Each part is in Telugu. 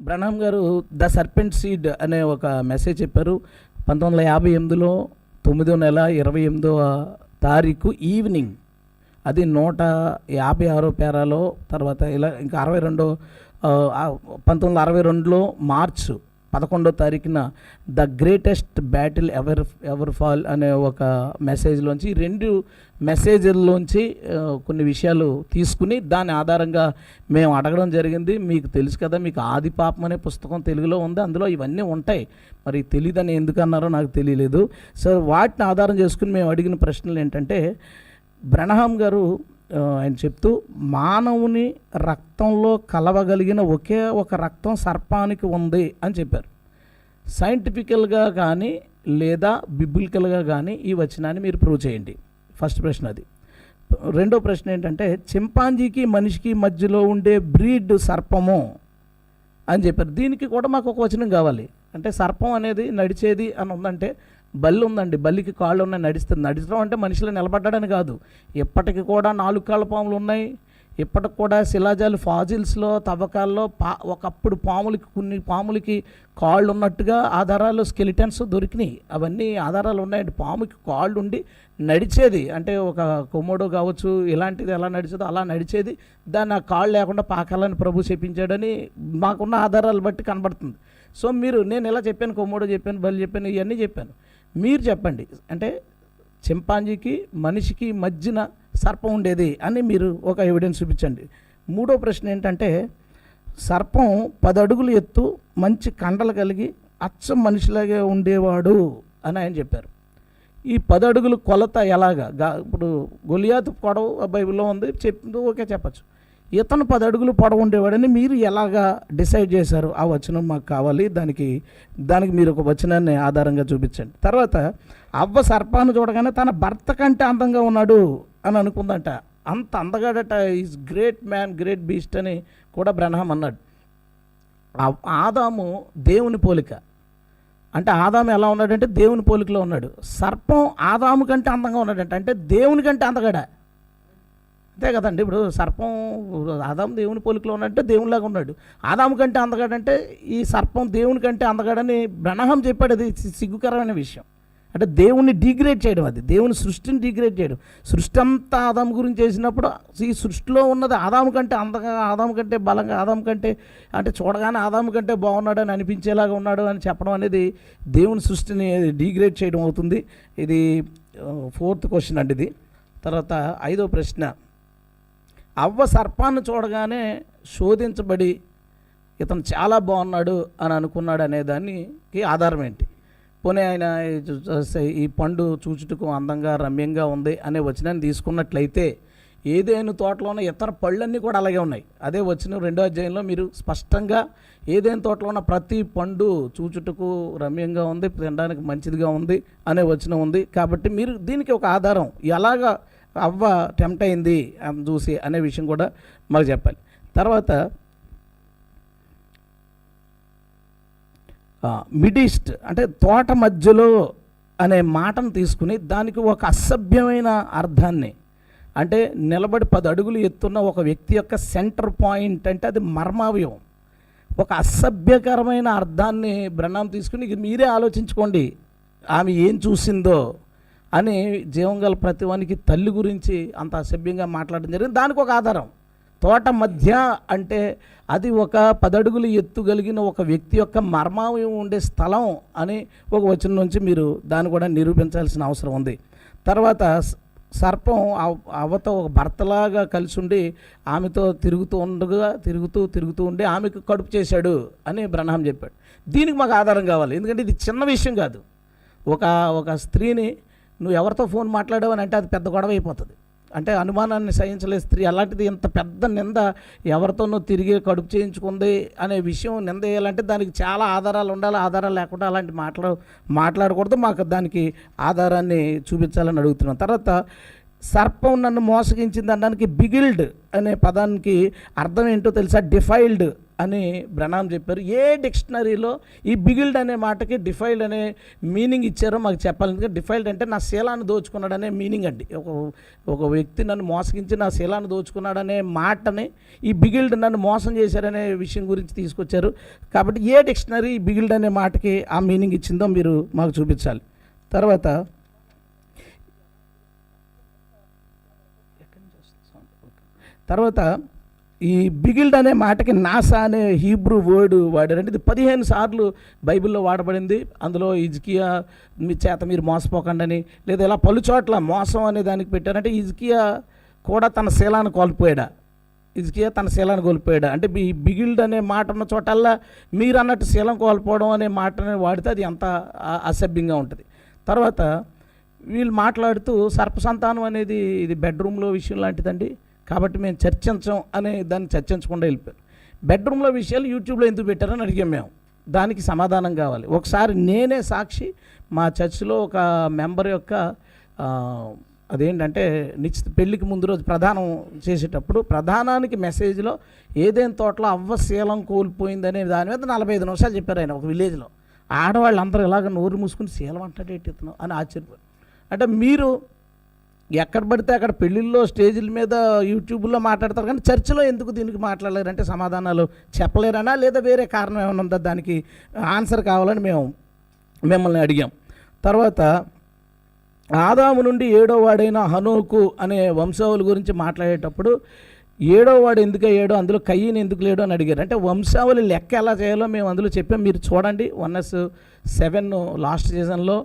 బ్రహ్మం గారు ద సర్పెంట్ సీడ్ అనే ఒక మెసేజ్ చెప్పారు. పంతొమ్మిది వందల యాభై ఎనిమిదిలో తొమ్మిదో నెల ఇరవై ఎనిమిదవ తారీఖు ఈవినింగ్ అది నూట యాభై ఆరో పేరాలో తర్వాత ఇలా ఇంకా అరవై రెండో పంతొమ్మిది వందల అరవై రెండులో మార్చు పదకొండో తారీఖున the greatest battle ever ever fall అనే ఒక మెసేజ్లోంచి రెండు మెసేజ్ల్లోంచి కొన్ని విషయాలు తీసుకుని దాని ఆధారంగా మేము అడగడం జరిగింది. మీకు తెలుసు కదా మీకు ఆది పాపం అనే పుస్తకం తెలుగులో ఉంది. అందులో ఇవన్నీ ఉంటాయి. మరి తెలియదని ఎందుకు అన్నారో నాకు తెలియలేదు. సో వాటిని ఆధారం చేసుకుని మేము అడిగిన ప్రశ్నలు ఏంటంటే బ్రనహాం గారు ఆయన చెప్తూ మానవుని రక్తంలో కలవగలిగిన ఒకే ఒక రక్తం సర్పానికి ఉంది అని చెప్పారు. సైంటిఫికల్గా కానీ లేదా బిబిలికల్గా కానీ ఈ వచనాన్ని మీరు ప్రూవ్ చేయండి. ఫస్ట్ ప్రశ్న అది. రెండో ప్రశ్న ఏంటంటే చింపాంజీకి మనిషికి మధ్యలో ఉండే బ్రీడ్ సర్పము అని చెప్పారు. దీనికి కూడా మాకు ఒక వచనం కావాలి. అంటే సర్పం అనేది నడిచేది అని ఉందంటే బల్లి ఉందండి. బల్లికి కాళ్ళు ఉన్నాయి నడుస్తుంది నడిచడం అంటే మనిషిలో నిలబడ్డాడని కాదు. ఇప్పటికి కూడా నాలుగు కాళ్ళ పాములు ఉన్నాయి ఇప్పటికి కూడా శిలాజాలు ఫాజిల్స్లో తవ్వకాల్లో పా ఒకప్పుడు పాములకి కొన్ని పాములకి కాళ్ళు ఉన్నట్టుగా ఆధారాలు స్కెలిటన్స్ దొరికినాయి. అవన్నీ ఆధారాలు ఉన్నాయండి. పాముకి కాళ్ళు ఉండి నడిచేది. అంటే ఒక కొమ్మోడో కావచ్చు ఇలాంటిది ఎలా నడిచేదో అలా నడిచేది. దాన్ని ఆ కాళ్ళు లేకుండా పాకాలని ప్రభు చెప్పించాడని మాకున్న ఆధారాలు బట్టి కనబడుతుంది. సో మీరు నేను ఇలా చెప్పాను కొమ్మోడో చెప్పాను బలి చెప్పాను ఇవన్నీ చెప్పాను. మీరు చెప్పండి. అంటే చింపాంజీకి మనిషికి మధ్యన సర్పం ఉండేది అని మీరు ఒక ఎవిడెన్స్ చూపించండి. మూడో ప్రశ్న ఏంటంటే సర్పం పది అడుగులు ఎత్తు మంచి కండలు కలిగి అచ్చం మనిషిలాగే ఉండేవాడు అని ఆయన చెప్పారు. ఈ పది అడుగులు కొలత ఎలాగా? గా- ఇప్పుడు గొలియాతు పొడవు బైబిల్లో ఉంది చెప్పింది ఓకే చెప్పచ్చు. ఇతను పది అడుగులు పొడవు ఉండేవాడని మీరు ఎలాగా డిసైడ్ చేశారు? ఆ వచనం మాకు కావాలి దానికి దానికి మీరు ఒక వచనాన్ని ఆధారంగా చూపించండి. తర్వాత అవ్వ సర్పాన్ని చూడగానే తన భర్త కంటే అందంగా ఉన్నాడు అని అనుకుందంట. అంత అందగాడట is great man great beast అని కూడా బ్రహ్మం అన్నాడు. ఆదాము దేవుని పోలిక. అంటే ఆదాము ఎలా ఉన్నాడంటే దేవుని పోలికలో ఉన్నాడు. సర్పం ఆదాము కంటే అందంగా ఉన్నాడంట. అంటే దేవుని కంటే అందగాడ? అంతే కదండి. ఇప్పుడు సర్పం ఆదాము దేవుని పోలికలో ఉన్నట్టే దేవునిలాగా ఉన్నాడు. ఆదాము కంటే అందగాడంటే ఈ సర్పం దేవుని కంటే అందగాడని బ్రహ్మం చెప్పాడు. అది సిగ్గుకరమైన విషయం. అంటే దేవుణ్ణి డిగ్రేడ్ చేయడం అది. దేవుని సృష్టిని డిగ్రేడ్ చేయడం. సృష్టి అంతా ఆదాం గురించి చేసినప్పుడు ఈ సృష్టిలో ఉన్నది ఆదాము కంటే అందంగా ఆదాం కంటే బలంగా ఆదాం కంటే అంటే చూడగానే ఆదాము కంటే బాగున్నాడు అని అనిపించేలాగా ఉన్నాడు అని చెప్పడం అనేది దేవుని సృష్టిని డిగ్రేడ్ చేయడం అవుతుంది. ఇది ఫోర్త్ క్వశ్చన్ అండి ఇది. తర్వాత ఐదో ప్రశ్న. అవ్వ సర్పాన్ని చూడగానే శోధించబడి ఇతను చాలా బాగున్నాడు అని అనుకున్నాడు అనే దానికి ఆధారం ఏంటి? పోనీ ఆయన ఈ పండు చూచుటకు అందంగా రమ్యంగా ఉంది అనే వచనాన్ని తీసుకున్నట్లయితే ఏదైనా తోటలో ఉన్న ఇతర పళ్ళన్నీ కూడా అలాగే ఉన్నాయి. అదే వచ్చిన రెండో అధ్యాయంలో మీరు స్పష్టంగా ఏదైనా తోటలో ఉన్న ప్రతి పండు చూచుటకు రమ్యంగా ఉంది తినడానికి మంచిదిగా ఉంది అనే వచనం ఉంది. కాబట్టి మీరు దీనికి ఒక ఆధారం ఎలాగా అవ్వ టెంప్ట్ అయింది చూసి అనే విషయం కూడా మాకు చెప్పాలి. తర్వాత మిడిస్ట్ అంటే తోట మధ్యలో అనే మాటను తీసుకుని దానికి ఒక అసభ్యమైన అర్థాన్ని. అంటే నిలబడి పది అడుగులు ఎత్తున్న ఒక వ్యక్తి యొక్క సెంటర్ పాయింట్ అంటే అది మర్మావయం ఒక అసభ్యకరమైన అర్థాన్ని బ్రహ్ణం తీసుకుని మీరే ఆలోచించుకోండి. ఆమె ఏం చూసిందో అని జీవంగల ప్రతివానికి తల్లి గురించి అంత అసభ్యంగా మాట్లాడడం జరిగింది. దానికి ఒక ఆధారం. తోట మధ్య అంటే అది ఒక పదడుగులు ఎత్తు కలిగిన ఒక వ్యక్తి యొక్క మర్మావయం ఉండే స్థలం అని ఒక వచనం నుంచి మీరు దాన్ని కూడా నిరూపించాల్సిన అవసరం ఉంది. తర్వాత సర్పం అవ్- ఒక భర్తలాగా కలిసి ఉండి ఆమెతో తిరుగుతూ ఉండగా తిరుగుతూ తిరుగుతూ ఉండి ఆమెకు కడుపు చేశాడు అని బ్రహ్మం చెప్పాడు. దీనికి మాకు ఆధారం కావాలి. ఎందుకంటే ఇది చిన్న విషయం కాదు. ఒక ఒక స్త్రీని నువ్వు ఎవరితో ఫోన్ మాట్లాడావు అని అంటే అది పెద్ద గొడవ అయిపోతుంది. అంటే అనుమానాన్ని సహించలేదు. స్త్రీ అలాంటిది ఇంత పెద్ద నింద ఎవరితోనో తిరిగి కడుపు చేయించుకుంది అనే విషయం నింద వేయాలంటే దానికి చాలా ఆధారాలు ఉండాలి. ఆధారాలు లేకుండా అలాంటి మాట్లా మాట్లాడకూడదు. మాకు దానికి ఆధారాన్ని చూపించాలని అడుగుతున్నాం. తర్వాత సర్పం నన్ను మోసగించింది అనడానికి బిగిల్డ్ అనే పదానికి అర్థం ఏంటో తెలుసా? డిఫైల్డ్ అని బ్రణాం చెప్పారు. ఏ డిక్షనరీలో ఈ బిగిల్డ్ అనే మాటకి డిఫైల్డ్ అనే మీనింగ్ ఇచ్చారో మాకు చెప్పాలి. ఎందుకంటే డిఫైల్డ్ అంటే నా శీలాన్ని దోచుకున్నాడనే మీనింగ్ అండి. ఒక ఒక వ్యక్తి నన్ను మోసగించి నా శీలాన్ని దోచుకున్నాడనే మాటని ఈ బిగిల్డ్ నన్ను మోసం చేశారనే విషయం గురించి తీసుకొచ్చారు. కాబట్టి ఏ డిక్షనరీ ఈ బిగిల్డ్ అనే మాటకి ఆ మీనింగ్ ఇచ్చిందో మీరు మాకు చూపించాలి. తర్వాత తర్వాత ఈ బిగిల్డ్ అనే మాటకి నాసా అనే హీబ్రూ వర్డ్ వాడారంటే ఇది పదిహేను సార్లు బైబిల్లో వాడబడింది. అందులో ఇజ్కియా మీ చేత మీరు మోసపోకండి లేదా ఇలా పలు చోట్ల మోసం అనే దానికి పెట్టారంటే ఇజ్కియా కూడా తన శీలాన్ని కోల్పోయాడా? ఇజ్కియా తన శీలాన్ని కోల్పోయాడా? అంటే ఈ బిగిల్డ్ అనే మాట ఉన్న చోటల్లా మీరు అన్నట్టు శీలం కోల్పోవడం అనే మాటని వాడితే అది ఎంత అసభ్యంగా ఉంటుంది. తర్వాత వీళ్ళు మాట్లాడుతూ సర్పసంతానం అనేది ఇది బెడ్రూమ్లో విషయం లాంటిదండి. కాబట్టి మేము చర్చించం అనే దాన్ని చర్చించకుండా వెళ్ళిపోయారు బెడ్రూమ్లో విషయాలు యూట్యూబ్లో ఎందుకు పెట్టారని అడిగాం మేము. దానికి సమాధానం కావాలి. ఒకసారి నేనే సాక్షి మా చర్చిలో ఒక మెంబర్ యొక్క అదేంటంటే నిశ్చిత పెళ్ళికి ముందు రోజు ప్రధానం చేసేటప్పుడు ప్రధానానికి మెసేజ్లో ఏదేం తోటలో అవ్వశీలం కోల్పోయిందనే దాని మీద నలభై ఐదు నిమిషాలు చెప్పారు ఆయన ఒక విలేజ్లో. ఆడవాళ్ళందరూ ఇలాగ నోరు మూసుకుని శీలం అంటాడేటి ఇతను అని ఆశ్చర్యపోయారు అంటే మీరు ఎక్కడ పడితే అక్కడ పెళ్ళిళ్ళలో స్టేజీల మీద యూట్యూబ్లో మాట్లాడతారు కానీ చర్చిలో ఎందుకు దీనికి మాట్లాడలేరంటే సమాధానాలు చెప్పలేరనా? లేదా వేరే కారణం ఏమైనా ఉందా? దానికి ఆన్సర్ కావాలని మేము మిమ్మల్ని అడిగాం. తర్వాత ఆదాము నుండి ఏడో వాడైన హనోకు అనే వంశావళి గురించి మాట్లాడేటప్పుడు ఏడో వాడు ఎందుకు అయ్యాడో? అందులో కయ్యని ఎందుకు లేడో అని అడిగారు. అంటే వంశావళి లెక్క ఎలా చేయాలో మేము అందులో చెప్పాం. మీరు చూడండి. వన్ఎస్ సెవెన్ లాస్ట్ సీజన్లో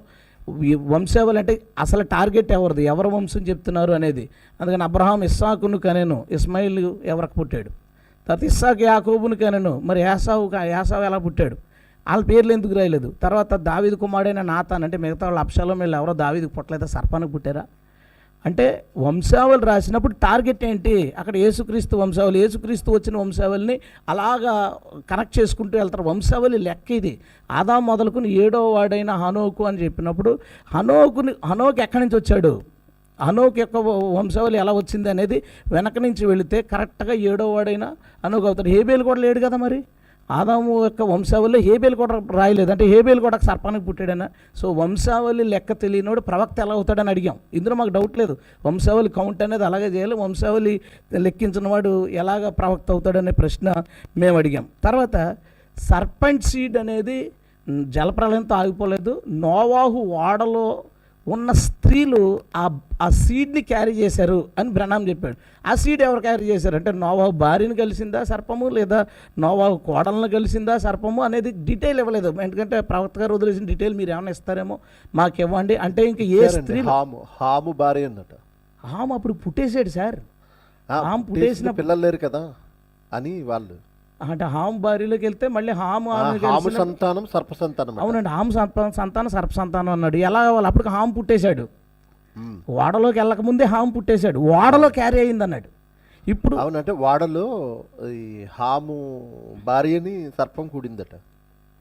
వంశావళి అంటే అసలు టార్గెట్ ఎవరిది? ఎవరు వంశం చెప్తున్నారు అనేది. అందుకని అబ్రహాం ఇస్సాకును కనెను ఇస్మాయిల్ ఎవరికి పుట్టాడు? తర్వాత ఇస్సాకు యాకోబును కనెను మరి యాసావు యాసావు ఎలా పుట్టాడు? వాళ్ళ పేర్లు ఎందుకు రాయలేదు? తర్వాత దావిది కుమారుడైన నాతాన్ అంటే మిగతా వాళ్ళ అప్షాలం వీళ్ళు ఎవరో దావీదికి పుట్టలేదా? సర్పానికి పుట్టారా? అంటే వంశావళి రాసినప్పుడు టార్గెట్ ఏంటి? అక్కడ యేసుక్రీస్తు వంశావళి యేసుక్రీస్తు వచ్చిన వంశావళిని అలాగా కనెక్ట్ చేసుకుంటూ వెళ్తారు. వంశావళి లెక్క ఇది. ఆదా మొదలుకుని ఏడో వాడైన హనోకు అని చెప్పినప్పుడు హనోకుని హనోకు ఎక్కడి నుంచి వచ్చాడు? హనోక్ యొక్క వంశావళి ఎలా వచ్చింది అనేది వెనక నుంచి వెళితే కరెక్ట్గా ఏడో వాడైనా హనోకు అవుతాడు. హేబేలు కూడా లేడు కదా మరి? ఆదాము యొక్క వంశావళి హేబేలు కూడా రాయలేదు. అంటే హేబేలు కూడా సర్పానికి పుట్టాడనా. సో వంశావళి లెక్క తెలియనోడు ప్రవక్త ఎలా అవుతాడని అడిగాం. ఇందులో మాకు డౌట్ లేదు. వంశావళి కౌంట్ అనేది అలాగే చేయాలి. వంశావళి లెక్కించిన వాడు ఎలాగ ప్రవక్త అవుతాడనే ప్రశ్న మేము అడిగాం. తర్వాత సర్పంట్ సీడ్ అనేది జలప్రలయంతో ఆగిపోలేదు. నోవాహు వాడలో ఉన్న స్త్రీలు ఆ ఆ సీడ్ని క్యారీ చేశారు అని బ్రణాం చెప్పాడు. ఆ సీడ్ ఎవరు క్యారీ చేశారు? అంటే నోవాహు భార్యను కలిసిందా సర్పము లేదా నోవాహు కోడలను కలిసిందా సర్పము అనేది డీటెయిల్ ఇవ్వలేదు. ఎందుకంటే ప్రవక్త గారు వదిలేసిన డీటెయిల్ మీరు ఏమైనా ఇస్తారేమో మాకు ఇవ్వండి. అంటే ఇంక ఏ. స్త్రీ హాము హాము భార్య అన్నట. ఆమె అప్పుడు పుట్టేసాడు సార్. హాము పుట్టేసిన పిల్లలు లేరు కదా అని వాళ్ళు. అంటే హాము భార్యలోకి వెళ్తే మళ్ళీ హాము సంతానం సర్ప సంతానం. అవునండి హాము సంతానం సంతానం సర్ప సంతానం అన్నాడు. ఎలా కావాలి? అప్పటికి హాము పుట్టేశాడు. ఓడలోకి వెళ్ళక ముందే హాము పుట్టేశాడు. ఓడలో క్యారీ అయింది అన్నాడు. ఇప్పుడు అవునంటే వాడలో ఈ హాము భార్యని సర్పం కూడిందట.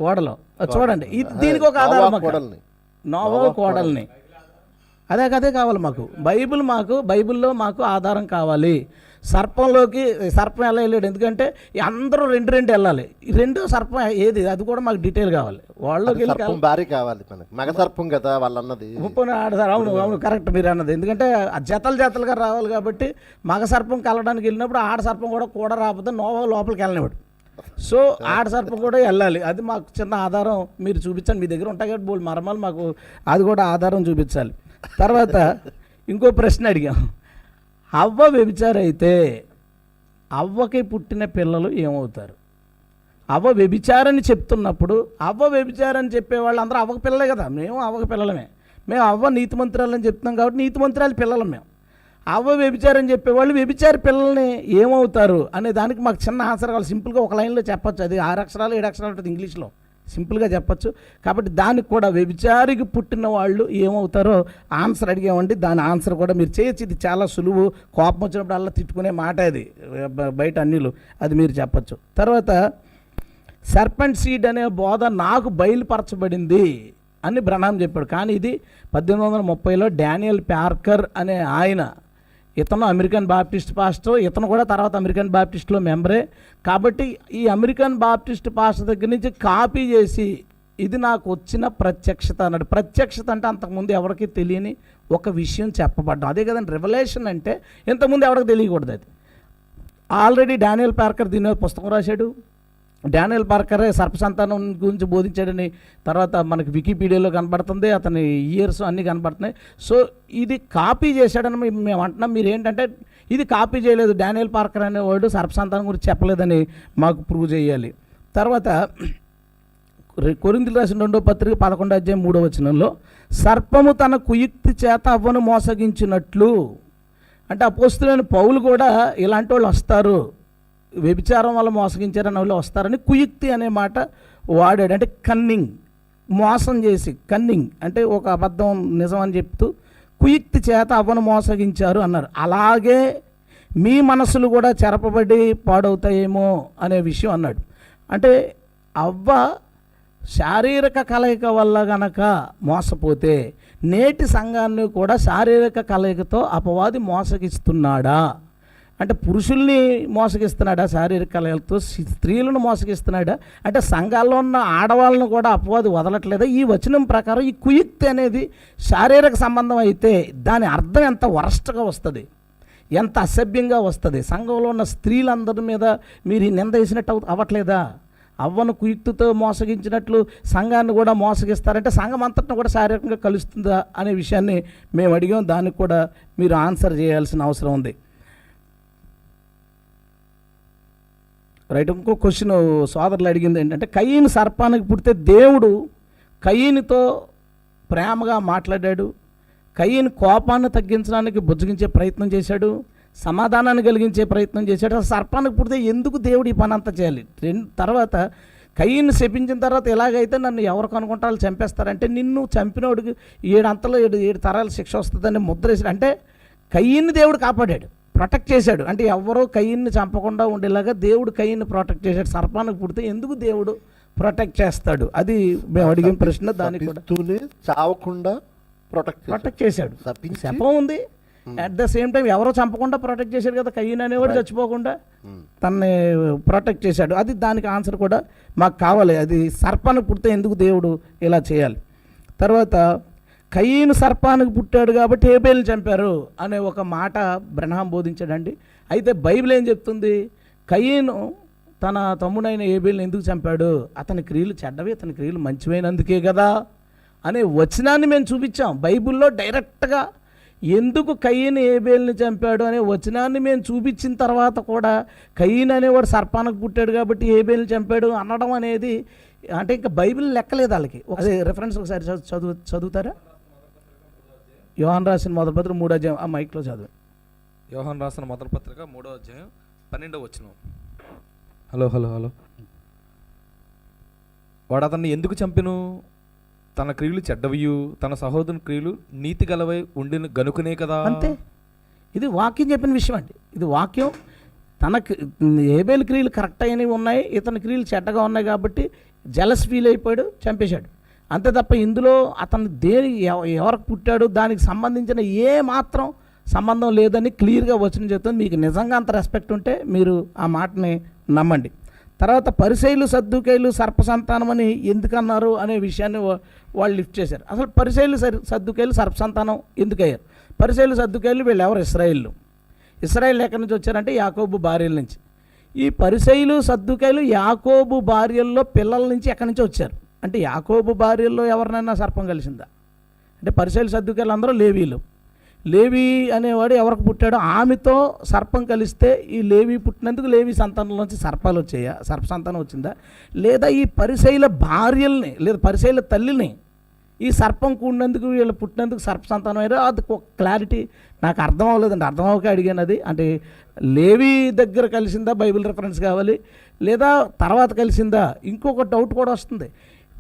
ఓడలో అది చూడండి దీనికి ఒక ఆధారం. కోడల్ని. నోవా కోడల్ని. అదే కదే కావాలి మాకు. బైబిల్ మాకు బైబిల్లో మాకు ఆధారం కావాలి. సర్పంలోకి సర్పం ఎలా వెళ్ళాడు? ఎందుకంటే అందరూ రెండు రెండు వెళ్ళాలి. రెండో సర్పం ఏది? అది కూడా మాకు డీటెయిల్ కావాలి. వాళ్ళలోకి వెళ్ళి భార్య కావాలి. మగ సర్పం కదా ముప్పని ఆడతారు అవును అవును కరెక్ట్ మీరు అన్నది. ఎందుకంటే ఆ జతలు జతలుగా రావాలి కాబట్టి మగ సర్పం కలవడానికి వెళ్ళినప్పుడు ఆడ సర్పం కూడా కూడా రాకపోతే నోవా లోపలికి వెళ్ళనివాడు సో ఆడ సర్పం కూడా వెళ్ళాలి. అది మాకు చిన్న ఆధారం మీరు చూపించండి. మీ దగ్గర ఉంటాయి కాబట్టి బోల్ మరమలు మాకు అది కూడా ఆధారం చూపించాలి. తర్వాత ఇంకో ప్రశ్న అడిగాం. అవ్వ వ్యభిచారైతే అయితే అవ్వకి పుట్టిన పిల్లలు ఏమవుతారు? అవ్వ వ్యభిచారని చెప్తున్నప్పుడు అవ్వ వ్యభిచారని చెప్పే వాళ్ళందరూ అవ్వక పిల్లలే కదా. మేము అవ్వక పిల్లలమే. మేము అవ్వ నీతిమంత్రాలని చెప్తున్నాం కాబట్టి నీతిమంత్రాలు పిల్లలు మేము. అవ్వ వ్యభిచారని చెప్పేవాళ్ళు వ్యభిచారి పిల్లల్ని ఏమవుతారు అనే దానికి మాకు చిన్న ఆన్సర్ కావాలి. సింపుల్గా ఒక లైన్లో చెప్పచ్చు. అది ఆరు అక్షరాలు ఏడు అక్షరాలు ఉంటుంది ఇంగ్లీష్లో. సింపుల్గా చెప్పచ్చు. కాబట్టి దానికి కూడా వ్యభిచారికి పుట్టిన వాళ్ళు ఏమవుతారో ఆన్సర్ అడిగామండి. దాని ఆన్సర్ కూడా మీరు చేయొచ్చు. ఇది చాలా సులువు. కోపం వచ్చినప్పుడు అలా తిట్టుకునే మాట అది. బ- బయట అన్నిలు అది మీరు చెప్పొచ్చు. తర్వాత సర్పెంట్ సీడ్ అనే బోధ నాకు బయలుపరచబడింది అని బ్రణాం చెప్పాడు. కానీ ఇది పద్దెనిమిది వందల ముప్పైలో డానియల్ ప్యార్కర్ అనే ఆయన ఇతను అమెరికన్ బాప్టిస్ట్ పాస్టర్ ఇతను కూడా తర్వాత అమెరికన్ బాప్టిస్ట్లో మెంబరే. కాబట్టి ఈ అమెరికన్ బాప్టిస్ట్ పాస్టర్ దగ్గర నుంచి కాపీ చేసి ఇది నాకు వచ్చిన ప్రత్యక్షత అన్నాడు. ప్రత్యక్షత అంటే అంతకుముందు ఎవరికి తెలియని ఒక విషయం చెప్పబడ్డం. అదే కదండి రెవల్యూషన్ అంటే ఇంతకుముందు ఎవరికి తెలియకూడదు అది. ఆల్రెడీ డానియల్ పార్కర్ దీని పుస్తకం రాశాడు. డానియల్ పార్కరే సర్పసంతానం గురించి బోధించాడని తర్వాత మనకి వికీపీడియాలో కనబడుతుంది అతని ఇయర్స్ అన్నీ కనబడుతున్నాయి. సో ఇది కాపీ చేశాడని మేము అంటున్నాం. మీరు ఏంటంటే ఇది కాపీ చేయలేదు. డానియల్ పార్కర్ అనేవాడు సర్పసంతానం గురించి చెప్పలేదని మాకు ప్రూవ్ చేయాలి. తర్వాత కొరిందులు రాసిన రెండో పత్రిక పదకొండో అధ్యాయం మూడో వచనంలో సర్పము తన కుయుక్తి చేత అవ్వను మోసగించినట్లు. అంటే అపోస్తులైన పౌలు కూడా ఇలాంటి వాళ్ళు వస్తారు. వ్యభిచారం వల్ల మోసగించారని వాళ్ళు వస్తారని కుయుక్తి అనే మాట వాడాడు. అంటే కన్నింగ్ మోసం చేసి కన్నింగ్ అంటే ఒక అబద్ధం నిజం అని చెప్తూ కుయుక్తి చేత అవ్వను మోసగించారు అన్నారు. అలాగే మీ మనసులు కూడా చెరపబడి పాడవుతాయేమో అనే విషయం అన్నాడు. అంటే అవ్వ శారీరక కలయిక వల్ల గనక మోసపోతే నేటి సంఘాన్ని కూడా శారీరక కలయికతో అపవాది మోసగిస్తున్నాడా? అంటే పురుషుల్ని మోసగిస్తున్నాడా? శారీరక కలయికలతో స్త్రీలను మోసగిస్తున్నాడా? అంటే సంఘాల్లో ఉన్న ఆడవాళ్ళను కూడా అపవాది వదలట్లేదా? ఈ వచనం ప్రకారం ఈ కుయుక్తి అనేది శారీరక సంబంధం అయితే దాని అర్థం ఎంత వరస్ట్గా వస్తుంది? ఎంత అసభ్యంగా వస్తుంది? సంఘంలో ఉన్న స్త్రీలందరి మీద మీరు ఈ నింద వేసినట్టు అవ్వట్లేదా? అవ్వను కుయుక్తితో మోసగించినట్లు సంఘాన్ని కూడా మోసగిస్తారంటే సంఘం అంతటిని కూడా శారీరకంగా కలుస్తుందా అనే విషయాన్ని మేము అడిగాం. దానికి కూడా మీరు ఆన్సర్ చేయాల్సిన అవసరం ఉంది. రైట్ ఇంకో క్వశ్చన్ సోదరులు అడిగింది ఏంటంటే కయ్యను సర్పానికి పుడితే దేవుడు కయ్యనితో ప్రేమగా మాట్లాడాడు కయ్యని కోపాన్ని తగ్గించడానికి బుజ్జగించే ప్రయత్నం చేశాడు సమాధానాన్ని కలిగించే ప్రయత్నం చేశాడు అసలు సర్పానికి పుడితే ఎందుకు దేవుడు ఈ పని అంతా చేయాలి? రెండు తర్వాత కయ్యని శపించిన తర్వాత ఎలాగైతే నన్ను ఎవరు కనుకుంటారో చంపేస్తారంటే నిన్ను చంపినోడికి ఏడు అంతలో ఏడు ఏడు తరాల శిక్ష వస్తుందని ముద్రేసాడు అంటే కయ్యని దేవుడు కాపాడాడు. ప్రొటెక్ట్ చేశాడు. అంటే ఎవరో కయ్యన్ని చంపకుండా ఉండేలాగా దేవుడు కయ్యన్ని ప్రొటెక్ట్ చేశాడు. సర్పానికి పుడితే ఎందుకు దేవుడు ప్రొటెక్ట్ చేస్తాడు? అది మేము అడిగిన ప్రశ్న దానికి కూడా. చావకుండా ప్రొటెక్ట్ ప్రొటెక్ట్ చేశాడు. శపం ఉంది. అట్ ద సేమ్ టైం ఎవరో చంపకుండా ప్రొటెక్ట్ చేశాడు కదా కయ్యన్ అనేవాడు చచ్చిపోకుండా తనని ప్రొటెక్ట్ చేశాడు. అది దానికి ఆన్సర్ కూడా మాకు కావాలి. అది సర్పానికి పుడితే ఎందుకు దేవుడు ఇలా చేయాలి? తర్వాత కయ్యను సర్పానికి పుట్టాడు కాబట్టి ఏబేల్ని చంపారు అనే ఒక మాట బ్రహ్మాం బోధించాడండి. అయితే బైబిల్ ఏం చెప్తుంది? కయ్యను తన తమ్ముడైన ఏబేల్ని ఎందుకు చంపాడు? అతని క్రియలు చెడ్డవి అతని క్రియలు మంచివైనందుకే కదా అనే వచనాన్ని మేము చూపించాం. బైబిల్లో డైరెక్ట్గా ఎందుకు కయ్యని ఏబేల్ని చంపాడు అనే వచనాన్ని మేము చూపించిన తర్వాత కూడా కయ్యన్ అనేవాడు సర్పానికి పుట్టాడు కాబట్టి ఏబేల్ని చంపాడు అనడం అనేది అంటే ఇంకా బైబిల్ లెక్కలేదు వాళ్ళకి. అదే రెఫరెన్స్ ఒకసారి చదువు చదువు చదువుతారా? యోహాన్ రాసిన మొదటి పత్రిక మూడో అధ్యాయం. ఆ మైక్లో చదువు. యోహాన్ రాసిన మొదటి పత్రిక మూడో అధ్యాయం పన్నెండవ వచనం. Hello hello hello. వాడు అతన్ని ఎందుకు చంపెను? తన క్రియలు చెడ్డవియు తన సహోదరుని క్రియలు నీతి గలవై ఉండిన గనుకునే కదా. అంతే. ఇది వాక్యం చెప్పిన విషయం అండి. ఇది వాక్యం. తన ఏబేల్ క్రియలు కరెక్ట్ అయినవి ఉన్నాయి ఇతని క్రియలు చెడ్డగా ఉన్నాయి కాబట్టి జలస్ ఫీల్ అయిపోయాడు చంపేశాడు. అంతే తప్ప ఇందులో అతను దేని ఎవ- ఎవరికి పుట్టాడు దానికి సంబంధించిన ఏ మాత్రం సంబంధం లేదని క్లియర్గా వచ్చిన చెప్తుంది. మీకు నిజంగా అంత రెస్పెక్ట్ ఉంటే మీరు ఆ మాటని నమ్మండి. తర్వాత పరిశైలు సర్దుకైలు సర్పసంతానం అని ఎందుకన్నారు అనే విషయాన్ని వాళ్ళు లిఫ్ట్ చేశారు. అసలు పరిశైలు సర్ సర్దుకైలు సర్పసంతానం ఎందుకు అయ్యారు పరిశైలు సర్దుకైలు వీళ్ళు ఎవరు? ఇస్రాయిల్లు ఇస్రాయిల్ ఎక్కడి నుంచి వచ్చారంటే యాకోబు భార్యల నుంచి. ఈ పరిశైలు సర్దుకాయలు యాకోబు భార్యల్లో పిల్లల నుంచి ఎక్కడి నుంచి వచ్చారు? అంటే యాకోబు భార్యల్లో ఎవరినైనా సర్పం కలిసిందా? అంటే పరిశైలు సర్దుకెళ్ళి అందరూ లేవీలు. లేవి అనేవాడు ఎవరికి పుట్టాడో ఆమెతో సర్పం కలిస్తే ఈ లేవి పుట్టినందుకు లేవి సంతానంలోంచి సర్పాలు వచ్చాయా? సర్ప సంతానం వచ్చిందా? లేదా ఈ పరిశైల భార్యల్ని లేదా పరిశైల తల్లిని ఈ సర్పం కూడినందుకు వీళ్ళు పుట్టినందుకు సర్ప సంతానం అయ్యారు అది ఒక క్లారిటీ నాకు అర్థం అవ్వలేదండి. అర్థం అవ్వక అడిగాను అది. అంటే లేవి దగ్గర కలిసిందా? బైబిల్ రెఫరెన్స్ కావాలి. లేదా తర్వాత కలిసిందా? ఇంకొక డౌట్ కూడా వస్తుంది.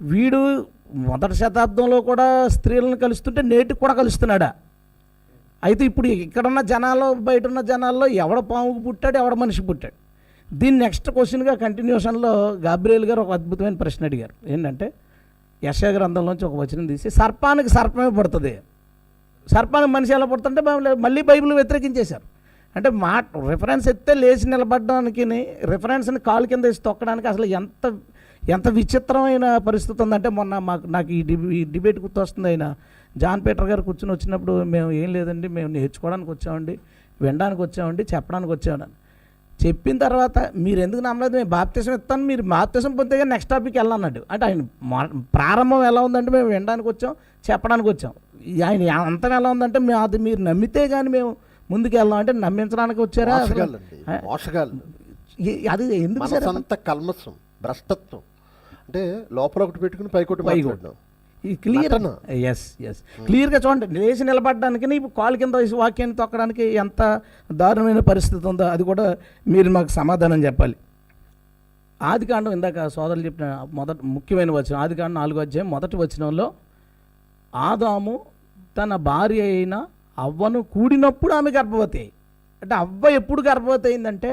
వీడు మొదటి శతాబ్దంలో కూడా స్త్రీలను కలుస్తుంటే నేటికి కూడా కలుస్తున్నాడా? అయితే ఇప్పుడు ఇక్కడున్న జనాల్లో బయట ఉన్న జనాల్లో ఎవడ పాముకు పుట్టాడు ఎవడ మనిషి పుట్టాడు? దీని నెక్స్ట్ క్వశ్చన్గా కంటిన్యూషన్లో గాబ్రియల్ గారు ఒక అద్భుతమైన ప్రశ్న అడిగారు. ఏంటంటే యశా గ్రంథంలోంచి ఒక వచనం తీసి సర్పానికి సర్పమే పడుతుంది. సర్పానికి మనిషి ఎలా పడుతుంటే మళ్ళీ- మళ్ళీ బైబిల్ వ్యతిరేకించేశారు. అంటే మా రిఫరెన్స్ ఎత్తే లేచి నిలబడడానికి రిఫరెన్స్ని కాలు కింద వేసి తొక్కడానికి అసలు ఎంత ఎంత విచిత్రమైన పరిస్థితి ఉందంటే మొన్న మాకు నాకు ఈ డిబే ఈ డిబేట్ గుర్తొస్తుంది ఆయన జాన్ పీటర్ గారు కూర్చుని వచ్చినప్పుడు మేము ఏం లేదండి మేము నేర్చుకోవడానికి వచ్చామండి వినడానికి వచ్చామండి చెప్పడానికి వచ్చామని. చెప్పిన తర్వాత మీరు ఎందుకు నమ్మలేదు? మేము బాప్తీసం ఇస్తాను మీరు బాప్తీసం పొందితే నెక్స్ట్ టాపిక్ వెళ్ళన్నాడు అంటే ఆయన ప్రారంభం ఎలా ఉందంటే మేము వినడానికి వచ్చాం చెప్పడానికి వచ్చాం. ఆయన అంతం ఎలా ఉందంటే మేము అది మీరు నమ్మితే కానీ మేము ముందుకు వెళ్దాం. అంటే నమ్మించడానికి వచ్చారా? మోసగాళ్ళు. అది ఎందుకు కల్మసం భ్రష్టత్వం. అంటే లోపల ఒకటి పెట్టుకుని పైకొట్టి పైకి మాట్లాడడం. ఈ క్లియర్. ఎస్ ఎస్ క్లియర్గా చూడండి లేచి నిలబడడానికి కాలు కింద వేసి వాక్యాన్ని తొక్కడానికి ఎంత దారుణమైన పరిస్థితి ఉందో అది కూడా మీరు మాకు సమాధానం చెప్పాలి. ఆదికాండం ఇందాక సోదరులు చెప్పిన మొదటి ముఖ్యమైన వచనం ఆదికాండం నాలుగో అధ్యాయం మొదటి వచనంలో ఆదాము తన భార్య అయిన అవ్వను కూడినప్పుడు ఆమె గర్భవతి అంటే అవ్వ ఎప్పుడు గర్భవతి అయిందంటే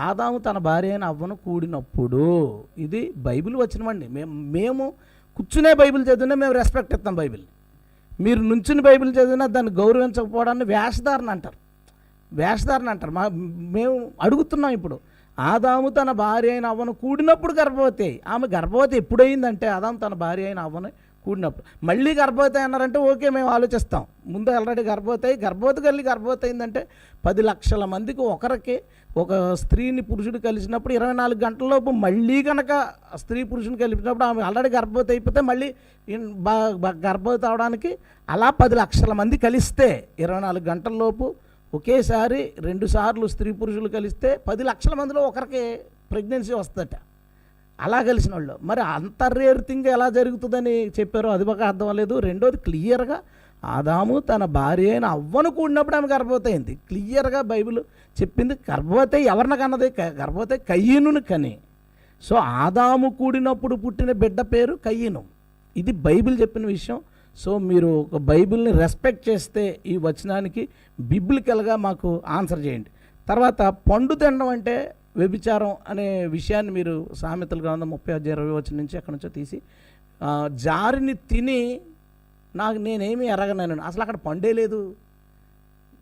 ఆదాము తన భార్య అయిన అవ్వను కూడినప్పుడు ఇది బైబిల్ వచ్చినమండి మేము మేము కూర్చునే బైబిల్ చదివినా మేము రెస్పెక్ట్ ఇస్తాం బైబిల్ మీరు నుంచుని బైబిల్ చదివినా దాన్ని గౌరవించకపోవడాన్ని వేషధారణ అంటారు. వేషధారణ అంటారు. మా మేము అడుగుతున్నాం ఇప్పుడు ఆదాము తన భార్య అయిన అవ్వను కూడినప్పుడు గర్భవతి ఆమె గర్భవతి ఎప్పుడైందంటే ఆదాము తన భార్య అయిన అవ్వను కూడినప్పుడు. మళ్ళీ గర్భవతి అన్నారంటే ఓకే మేము ఆలోచిస్తాం. ముందు ఆల్రెడీ గర్భవతి గర్భవతి కలిగి గర్భవతి అయిందంటే పది లక్షల మందికి ఒకరికి ఒక స్త్రీని పురుషుడు కలిసినప్పుడు ఇరవై నాలుగు గంటలలోపు మళ్ళీ కనుక స్త్రీ పురుషుని కలిపినప్పుడు ఆమె ఆల్రెడీ గర్భవతి అయిపోతే మళ్ళీ గర్భవతి అవడానికి అలా పది లక్షల మంది కలిస్తే ఇరవై నాలుగు గంటలలోపు ఒకేసారి రెండు సార్లు స్త్రీ పురుషులు కలిస్తే పది లక్షల మందిలో ఒకరికి ప్రెగ్నెన్సీ వస్తుందట. అలా కలిసిన వాళ్ళు మరి అంత రేర్ థింగ్ ఎలా జరుగుతుందని చెప్పారో అది ఒక అర్థం అవ్వలేదు. రెండోది క్లియర్గా ఆదాము తన భార్య అయిన అవ్వను కూడినప్పుడు ఆమె గర్భవతి అయింది క్లియర్గా బైబిల్ చెప్పింది గర్భవతి ఎవరిని కన్నది గర్భవతి కయ్యనుని కని. సో ఆదాము కూడినప్పుడు పుట్టిన బిడ్డ పేరు కయ్యను. ఇది బైబిల్ చెప్పిన విషయం. సో మీరు ఒక బైబిల్ని రెస్పెక్ట్ చేస్తే ఈ వచనానికి బిబ్లికల్గా మాకు ఆన్సర్ చేయండి. తర్వాత పండు తినడం అంటే వ్యభిచారం అనే విషయాన్ని మీరు సామెతల గ్రంథం ముప్పై అధ్యాయ ఇరవై వచ్చిన నుంచి అక్కడ నుంచో తీసి జారిని తిని నాకు నేనేమి ఎరగనను అసలు అక్కడ పండే లేదు.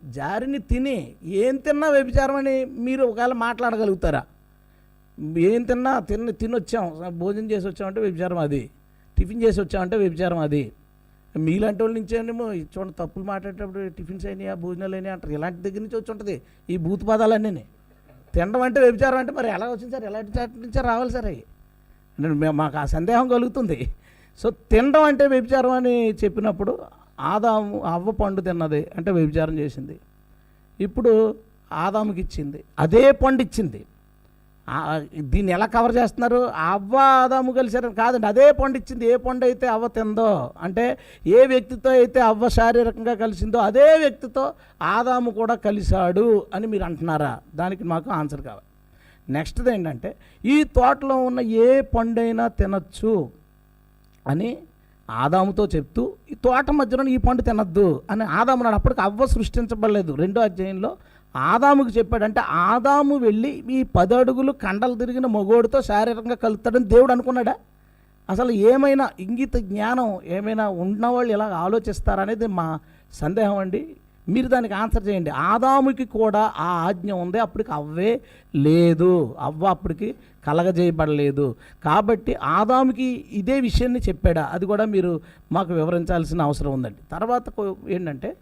జారిని తిని ఏం తిన్నా వ్యభిచారం అని మీరు ఒకవేళ మాట్లాడగలుగుతారా? ఏం తిన్నా తిన్న తినొచ్చాం భోజనం చేసి వచ్చామంటే వ్యభిచారం అది టిఫిన్ చేసి వచ్చామంటే వ్యభిచారం అది. మీలాంటి వాళ్ళ నుంచి ఏమో చూడండి తప్పులు మాట్లాడేటప్పుడు టిఫిన్స్ అయినాయా భోజనాలు అయినాయి అంటారు. ఇలాంటి దగ్గర నుంచి వచ్చి ఉంటుంది ఈ భూతపాదాలన్నీ. తినడం అంటే వ్యభిచారం అంటే మరి ఎలా వచ్చింది సార్? ఎలాంటి నుంచి రావాలి సార్ అవి? నేను మాకు ఆ సందేహం కలుగుతుంది. సో తినడం అంటే వ్యభిచారం అని చెప్పినప్పుడు ఆదాము అవ్వ పండు తిన్నది అంటే వ్యభిచారం చేసింది. ఇప్పుడు ఆదాముకి ఇచ్చింది. అదే పండు ఇచ్చింది. దీన్ని ఎలా కవర్ చేస్తున్నారు? అవ్వ ఆదాము కలిసారని కాదండి. అదే పండు ఇచ్చింది. ఏ పండు అయితే అవ్వ తిందో అంటే ఏ వ్యక్తితో అయితే అవ్వ శారీరకంగా కలిసిందో అదే వ్యక్తితో ఆదాము కూడా కలిశాడు అని మీరు అంటున్నారా? దానికి మాకు ఆన్సర్ కావాలి. నెక్స్ట్ది ఏంటంటే ఈ తోటలో ఉన్న ఏ పండైనా తినచ్చు అని ఆదాముతో చెప్తూ ఈ తోట మధ్యలో ఈ పండు తినద్దు అని ఆదాము నాడు అప్పటికి అవ్వ సృష్టించబడలేదు. రెండో అధ్యాయంలో ఆదాముకి చెప్పాడంటే ఆదాము వెళ్ళి ఈ పది అడుగులు కండలు తిరిగిన మగోడితో శారీరకంగా కలుస్తాడని దేవుడు అనుకున్నాడా? అసలు ఏమైనా ఇంగిత జ్ఞానం ఏమైనా ఉన్నవాళ్ళు ఇలా ఆలోచిస్తారనేది మా సందేహం అండి. మీరు దానికి ఆన్సర్ చేయండి. ఆదాముకి కూడా ఆ ఆజ్ఞ ఉంది. అప్పటికి అవ్వే లేదు. అవ్వ అప్పటికి కలగజేయబడలేదు. కాబట్టి ఆదాముకి ఇదే విషయాన్ని చెప్పాడా? అది కూడా మీరు మాకు వివరించాల్సిన అవసరం ఉందండి. తర్వాత కో- ఏంటంటే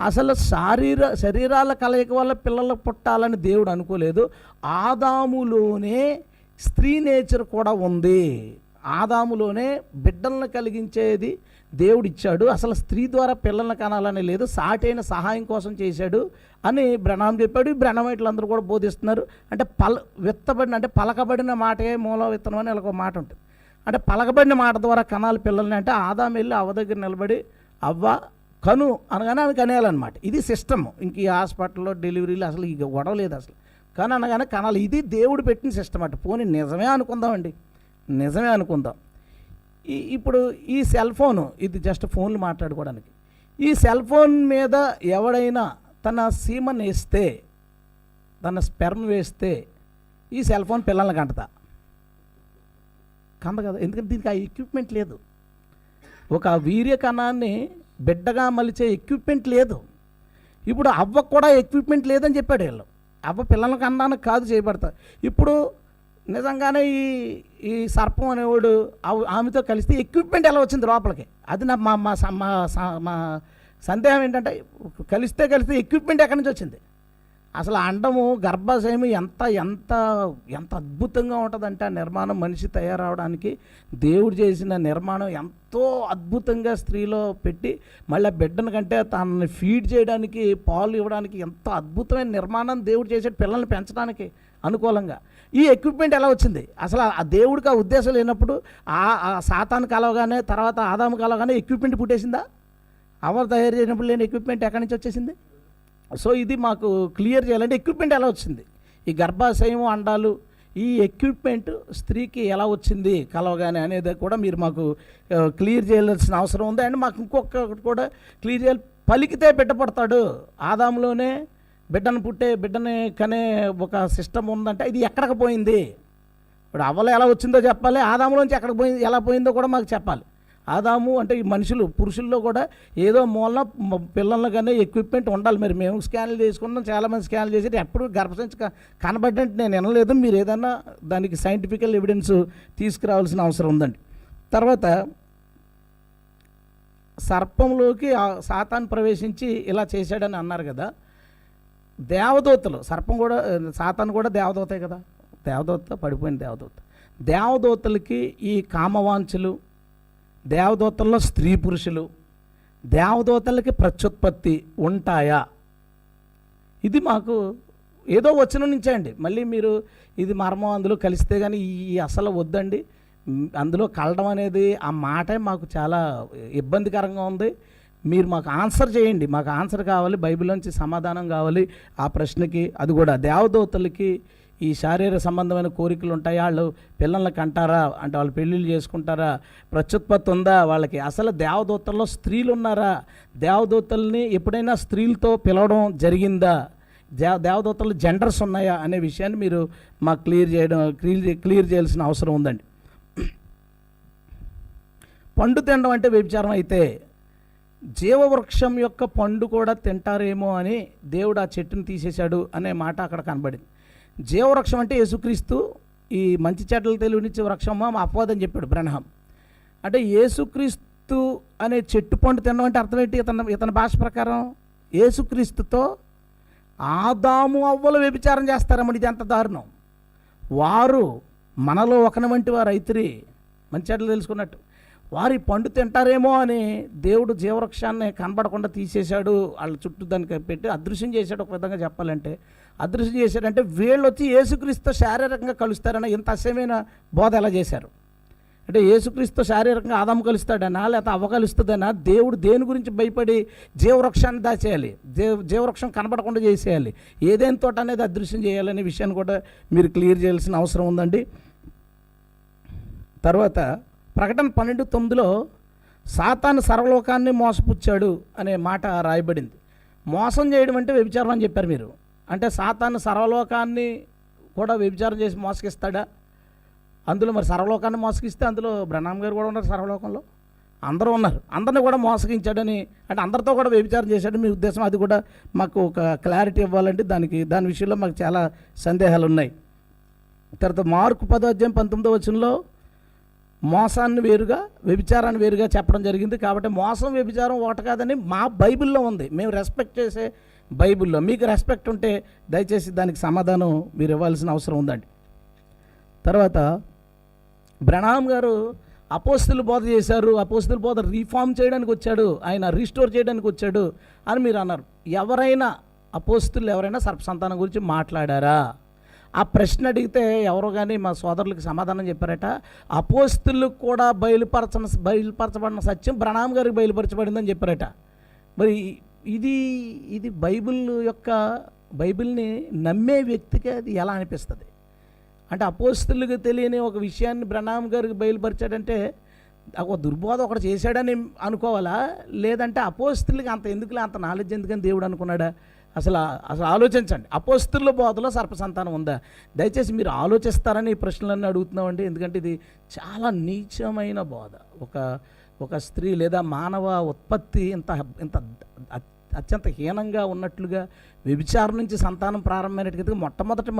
అసలు శారీర శరీరాల కలయిక వల్ల పిల్లలు పుట్టాలని దేవుడు అనుకోలేదు. ఆదాములోనే స్త్రీ నేచర్ కూడా ఉంది. ఆదాములోనే బిడ్డలను కలిగించేది దేవుడు ఇచ్చాడు. అసలు స్త్రీ ద్వారా పిల్లల్ని కనాలని లేదు. సాటైన సహాయం కోసం చేశాడు అని బ్రణాం చెప్పాడు. ఈ బ్రణమైట్లందరూ కూడా బోధిస్తున్నారు. అంటే పల విత్తబడిన అంటే పలకబడిన మాటే మూల విత్తనం అని ఒక మాట ఉంటుంది. అంటే పలకబడిన మాట ద్వారా కనాలి పిల్లల్ని అంటే ఆదాం వెళ్ళి అవ్వ దగ్గర నిలబడి అవ్వ కను అనగానే ఆమె కనేయాలన్నమాట ఇది సిస్టమ్. ఇంక ఈ హాస్పిటల్లో డెలివరీలు అసలు ఇక గొడవ లేదు అసలు. కానీ అనగానే కనాలి. ఇది దేవుడు పెట్టిన సిస్టమ్ అట. పోనీ నిజమే అనుకుందామండి. నిజమే అనుకుందాం. ఈ ఇప్పుడు ఈ సెల్ ఫోను ఇది జస్ట్ ఫోన్లు మాట్లాడుకోవడానికి. ఈ సెల్ ఫోన్ మీద ఎవడైనా తన సీమను వేస్తే తన స్పెర్మ్ వేస్తే ఈ సెల్ ఫోన్ పిల్లల్ని కంటదా? కంద కదా. ఎందుకంటే దీనికి ఆ ఎక్విప్మెంట్ లేదు. ఒక వీర్య కణాన్ని బిడ్డగా మలిచే ఎక్విప్మెంట్ లేదు. ఇప్పుడు అవ్వ కూడా ఎక్విప్మెంట్ లేదని చెప్పాడు వీళ్ళు. అవ్వ పిల్లలకు అన్నానికి కాదు చేయబడతారు ఇప్పుడు నిజంగానే ఈ ఈ సర్పం అనేవాడు ఆమెతో కలిస్తే ఎక్విప్మెంట్ ఎలా వచ్చింది లోపలికి? అది నా మా స- మా స- మా సందేహం ఏంటంటే కలిస్తే కలిస్తే ఎక్విప్మెంట్ ఎక్కడి నుంచి వచ్చింది? అసలు అండము గర్భాశయం ఎంత ఎంత ఎంత అద్భుతంగా ఉంటుందంటే ఆ నిర్మాణం మనిషి తయారవడానికి దేవుడు చేసిన నిర్మాణం ఎంతో అద్భుతంగా స్త్రీలో పెట్టి మళ్ళీ బిడ్డను కంటే తనని ఫీడ్ చేయడానికి పాలు ఇవ్వడానికి ఎంతో అద్భుతమైన నిర్మాణం దేవుడు చేసే పిల్లల్ని పెంచడానికి అనుకూలంగా. ఈ ఎక్విప్మెంట్ ఎలా వచ్చింది? అసలు ఆ దేవుడికి ఆ ఉద్దేశం లేనప్పుడు ఆ ఆ సాతాను కలవగానే తర్వాత ఆదాము కలవగానే ఎక్విప్మెంట్ పుట్టేసిందా? అవర్ తయారు చేసినప్పుడు లేని ఎక్విప్మెంట్ ఎక్కడి నుంచి వచ్చేసింది? సో ఇది మాకు క్లియర్ చేయాలంటే ఎక్విప్మెంట్ ఎలా వచ్చింది? ఈ గర్భాశయం అండాలు ఈ ఎక్విప్మెంట్ స్త్రీకి ఎలా వచ్చింది? కలవగానే అనేది కూడా మీరు మాకు క్లియర్ చేయాల్సిన అవసరం ఉంది. అండ్ మాకు ఇంకొకటి కూడా క్లియర్ చేయాలి. పలికితే బిడ్డ పడతాడు. ఆదాములోనే బిడ్డను పుట్టే బిడ్డని కనే ఒక సిస్టమ్ ఉందంటే ఇది ఎక్కడికి పోయింది? ఇప్పుడు అవ్వలో ఎలా వచ్చిందో చెప్పాలి. ఆదాములోంచి ఎక్కడికి పోయింది ఎలా పోయిందో కూడా మాకు చెప్పాలి. ఆదాము అంటే ఈ మనుషులు పురుషుల్లో కూడా ఏదో మూలన మ- పిల్లల కానీ ఎక్విప్మెంట్ ఉండాలి. మరి మేము స్కాన్లు చేసుకున్నాం చాలామంది స్కాన్లు చేసి ఎప్పుడు గర్భసంచి కనబడ్డంటే నేను వినలేదు. మీరు ఏదన్నా దానికి సైంటిఫికల్ ఎవిడెన్స్ తీసుకురావాల్సిన అవసరం ఉందండి. తర్వాత సర్పంలోకి సాతాన్ ప్రవేశించి ఇలా చేశాడని అన్నారు కదా. దేవదూతలు సర్పం కూడా సాతాన్ కూడా దేవదూతే కదా. దేవదూత పడిపోయిన దేవదూత. దేవదూతలకి ఈ కామవాంఛలు దేవదూతల్లో స్త్రీ పురుషులు దేవదూతలకి ప్రత్యుత్పత్తి ఉంటాయా? ఇది మాకు ఏదో వచ్చిన నుంచే అండి. మళ్ళీ మీరు ఇది మర్మం అందులో కలిస్తే కానీ ఈ అసలు వద్దండి. అందులో కలడం అనేది ఆ మాటే మాకు చాలా ఇబ్బందికరంగా ఉంది. మీరు మాకు ఆన్సర్ చేయండి. మాకు ఆన్సర్ కావాలి బైబిల్ నుంచి సమాధానం కావాలి ఆ ప్రశ్నకి. అది కూడా దేవదూతలకి ఈ శారీరక సంబంధమైన కోరికలు ఉంటాయి. వాళ్ళు పిల్లలకి అంటారా అంటే వాళ్ళు పెళ్ళిళ్ళు చేసుకుంటారా? ప్రత్యుత్పత్తి ఉందా? వాళ్ళకి అసలు దేవదూతల్లో స్త్రీలు ఉన్నారా దేవదూతల్ని ఎప్పుడైనా స్త్రీలతో పిలవడం జరిగిందా? దేవ దేవదూతలు జెండర్స్ ఉన్నాయా అనే విషయాన్ని మీరు మాకు క్లియర్ చేయడం క్లియర్ క్లియర్ చేయాల్సిన అవసరం ఉందండి. పండు తినడం అంటే వ్యభిచారం అయితే జీవవృక్షం యొక్క పండు కూడా తింటారేమో అని దేవుడు ఆ చెట్టుని తీసేశాడు అనే మాట అక్కడ కనబడింది. జీవవృక్షం అంటే యేసుక్రీస్తు ఈ మంచి చెడ్డలు తెలివినిచ్చే వృక్షమా మా అపవాదని చెప్పాడు బ్రహ్మం. అంటే యేసుక్రీస్తు అనే చెట్టు పండు తినడం అంటే అర్థం ఏంటి? ఇతని ఇతని భాష ప్రకారం యేసుక్రీస్తుతో ఆదాము అవ్వలు వ్యభిచారం చేస్తారమ్మడి ఇది ఎంత దారుణం. వారు మనలో ఒకని వంటి వారు అయితిరి మంచి చెడ్డలు తెలుసుకున్నట్టు. వారి పండు తింటారేమో అని దేవుడు జీవవృక్షాన్ని కనబడకుండా తీసేశాడు వాళ్ళ చుట్టూ దానికి పెట్టి అదృశ్యం చేశాడు ఒక విధంగా చెప్పాలంటే అదృశ్యం చేశాడంటే వీళ్ళు వచ్చి యేసుక్రీస్తు శారీరకంగా కలుస్తారని ఇంత అసహ్యమైన బోధ ఎలా చేశారు? అంటే యేసుక్రీస్తు శారీరకంగా ఆదాము కలుస్తాడనా లేకపోతే అవ్వ కలుస్తుందనా? దేవుడు దేని గురించి భయపడి జీవవృక్షాన్ని దాచేయాలి? జీవ జీవవృక్షం కనపడకుండా చేసేయాలి? ఏదైనా తోట అనేది అదృశ్యం చేయాలనే విషయాన్ని కూడా మీరు క్లియర్ చేయాల్సిన అవసరం ఉందండి. తర్వాత ప్రకటన పన్నెండు తొమ్మిదిలో సాతాను సర్వలోకాన్ని మోసపుచ్చాడు అనే మాట రాయబడింది. మోసం చేయడం అంటే వ్యభిచారం అని చెప్పారు మీరు. అంటే సాతాను సర్వలోకాన్ని కూడా వ్యభిచారం చేసి మోసగిస్తాడా? అందులో మరి సర్వలోకాన్ని మోసగిస్తే అందులో బ్రహ్నాం గారు కూడా ఉన్నారు సర్వలోకంలో? అందరూ ఉన్నారు. అందరిని కూడా మోసగించాడని అంటే అందరితో కూడా వ్యభిచారం చేశాడని మీ ఉద్దేశం అది కూడా మాకు ఒక క్లారిటీ ఇవ్వాలంటే దానికి దాని విషయంలో మాకు చాలా సందేహాలు ఉన్నాయి తర్వాత మార్కు పదో అధ్యాయం పంతొమ్మిదో వచనంలో మోసాన్ని వేరుగా వ్యభిచారాన్ని వేరుగా చెప్పడం జరిగింది. కాబట్టి మోసం వ్యభిచారం ఒకటి కాదని మా బైబిల్లో ఉంది. మేము రెస్పెక్ట్ చేసే బైబిల్లో మీకు రెస్పెక్ట్ ఉంటే దయచేసి దానికి సమాధానం మీరు ఇవ్వాల్సిన అవసరం ఉందండి. తర్వాత బ్రణాం గారు అపోస్తులు బోధ చేశారు అపోస్తులు బోధ రీఫార్మ్ చేయడానికి వచ్చాడు ఆయన రీస్టోర్ చేయడానికి వచ్చాడు అని మీరు అన్నారు. ఎవరైనా అపోస్తులు ఎవరైనా సర్పసంతానం గురించి మాట్లాడారా? ఆ ప్రశ్న అడిగితే ఎవరో కానీ మా సోదరులకు సమాధానం చెప్పారట అపోస్తులు కూడా బయలుపరచన బయలుపరచబడిన సత్యం ప్రణామ్ గారికి బయలుపరచబడిందని చెప్పారట. మరి ఇది ఇది బైబిల్ యొక్క బైబిల్ని నమ్మే వ్యక్తికి అది ఎలా అనిపిస్తుంది? అంటే అపోస్తులకు తెలియని ఒక విషయాన్ని బ్రణాం గారికి బయలుపరిచాడంటే ఒక దుర్బోధ ఒకటి చేశాడని అనుకోవాలా? లేదంటే అపోస్తులకి అంత ఎందుకులే అంత నాలెడ్జ్ ఎందుకని దేవుడు అనుకున్నాడా? అసలు అసలు ఆలోచించండి. అపోస్తుల బోధలో సర్పసంతానం ఉందా? దయచేసి మీరు ఆలోచిస్తారని ఈ ప్రశ్నలన్నీ అడుగుతున్నామండి. ఎందుకంటే ఇది చాలా నీచమైన బోధ. ఒక ఒక స్త్రీ లేదా మానవ ఉత్పత్తి ఇంత ఇంత అత్యంత హీనంగా ఉన్నట్లుగా వ్యభిచారం నుంచి సంతానం ప్రారంభమైనట్టుగా మొట్టమొదటి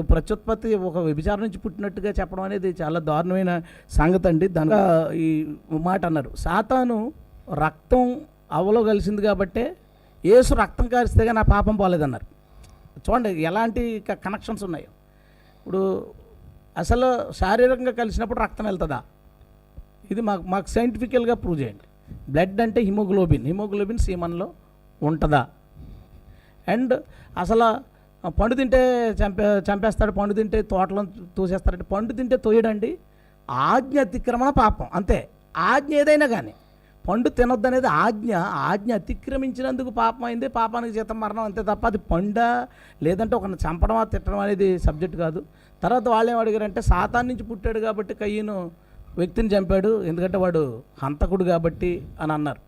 ప్రత్యుత్పత్తి ఒక వ్యభిచారం నుంచి పుట్టినట్టుగా చెప్పడం అనేది చాలా దారుణమైన సంగతి అండి. దాని ఈ మాట అన్నారు. సాతాను రక్తం అవలో కలిసింది కాబట్టే ఏసు రక్తం కారిస్తేగా నా పాపం పోలేదన్నారు. చూడండి ఎలాంటి కనెక్షన్స్ ఉన్నాయో? ఇప్పుడు అసలు శారీరకంగా కలిసినప్పుడు రక్తం వెళ్తుందా? ఇది మాకు మాకు సైంటిఫికల్గా ప్రూవ్ చేయండి. బ్లడ్ అంటే హిమోగ్లోబిన్ హిమోగ్లోబిన్ సీమన్లో ఉంటుందా? అండ్ అసలు పండు తింటే చంపే చంపేస్తాడు పండు తింటే తోటలో తోసేస్తాడంటే పండు తింటే తోయడండి. ఆజ్ఞ అతిక్రమణ పాపం. అంతే. ఆజ్ఞ ఏదైనా కానీ. పండు తినొద్దు అనేది ఆజ్ఞ. ఆజ్ఞ అతిక్రమించినందుకు పాపం అయింది పాపానికి జీతం మరణం అంతే తప్ప అది పండా లేదంటే ఒకరిని చంపడం తిట్టడం అనేది సబ్జెక్ట్ కాదు. తర్వాత వాళ్ళు ఏం అడిగారంటే సాతాన్ నుంచి పుట్టాడు కాబట్టి కయ్యను వ్యక్తిని చంపాడు. ఎందుకంటే వాడు హంతకుడు కాబట్టి అని అన్నారు.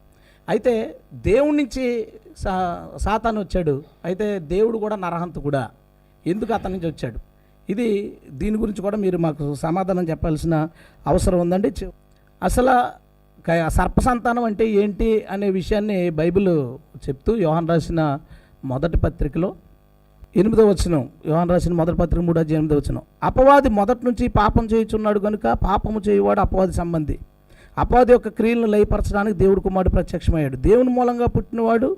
అయితే దేవుడి నుంచి సా సాతాను వచ్చాడు. అయితే దేవుడు కూడా నరహంతకుడా? ఎందుకు అతని నుంచి వచ్చాడు? ఇది దీని గురించి కూడా మీరు మాకు సమాధానం చెప్పాల్సిన అవసరం ఉందండి. అసలు సర్పసంతానం అంటే ఏంటి అనే విషయాన్ని బైబిల్ చెప్తూ యోహన్ రాసిన మొదటి పత్రికలో ఎనిమిదో వచనం యోహన్ రాసిన మొదటి పత్రిక మూడో ఎనిమిదో వచనం. అపవాది మొదటి నుంచి పాపం చేయుచున్నాడు కనుక పాపము చేయువాడు అపవాది సంబంధి. అపవాది యొక్క క్రియలను లయపరచడానికి దేవుడు కుమారుడు ప్రత్యక్షమయ్యాడు. దేవుని మూలంగా పుట్టినవాడు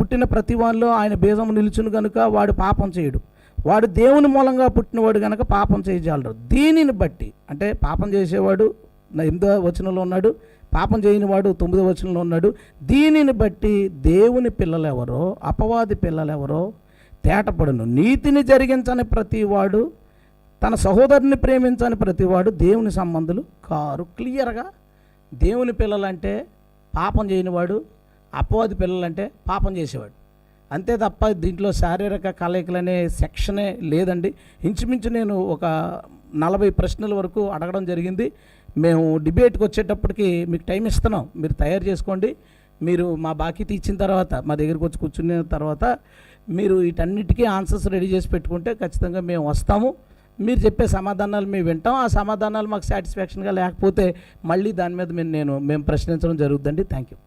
పుట్టిన ప్రతి వానిలో ఆయన బీజము నిలుచును కనుక వాడు పాపం చేయడు. వాడు దేవుని మూలంగా పుట్టినవాడు కనుక పాపం చేయజాలరు దీనిని బట్టి అంటే పాపం చేసేవాడు ఎనిమిదో వచనంలో ఉన్నాడు పాపం చేయని వాడు తొమ్మిదో వచనంలో ఉన్నాడు దీనిని బట్టి దేవుని పిల్లలు ఎవరో అపవాది పిల్లలు ఎవరో తేటపడును. నీతిని జరిగించని ప్రతివాడు తన సహోదరుని ప్రేమించని ప్రతివాడు దేవుని సంబంధులు కారు. క్లియర్గా దేవుని పిల్లలంటే పాపం చేయనివాడు అపవాది పిల్లలంటే పాపం చేసేవాడు. అంతే తప్ప దీంట్లో శారీరక కలయికలు అనే సెక్షనే లేదండి. ఇంచుమించు నేను ఒక నలభై ప్రశ్నల వరకు అడగడం జరిగింది. మేము డిబేట్కి వచ్చేటప్పటికి మీకు టైం ఇస్తున్నాం. మీరు తయారు చేసుకోండి. మీరు మా బాకీ తీర్చిన తర్వాత మా దగ్గరికి వచ్చి కూర్చున్న తర్వాత మీరు వీటన్నిటికీ ఆన్సర్స్ రెడీ చేసి పెట్టుకుంటే ఖచ్చితంగా మేము వస్తాము. మీరు చెప్పే సమాధానాలు మేము వింటాం. ఆ సమాధానాలు మాకు సాటిస్ఫాక్షన్గా లేకపోతే మళ్ళీ దాని మీద మేము నేను మేము ప్రశ్నించడం జరుగుతుందండి థ్యాంక్ యూ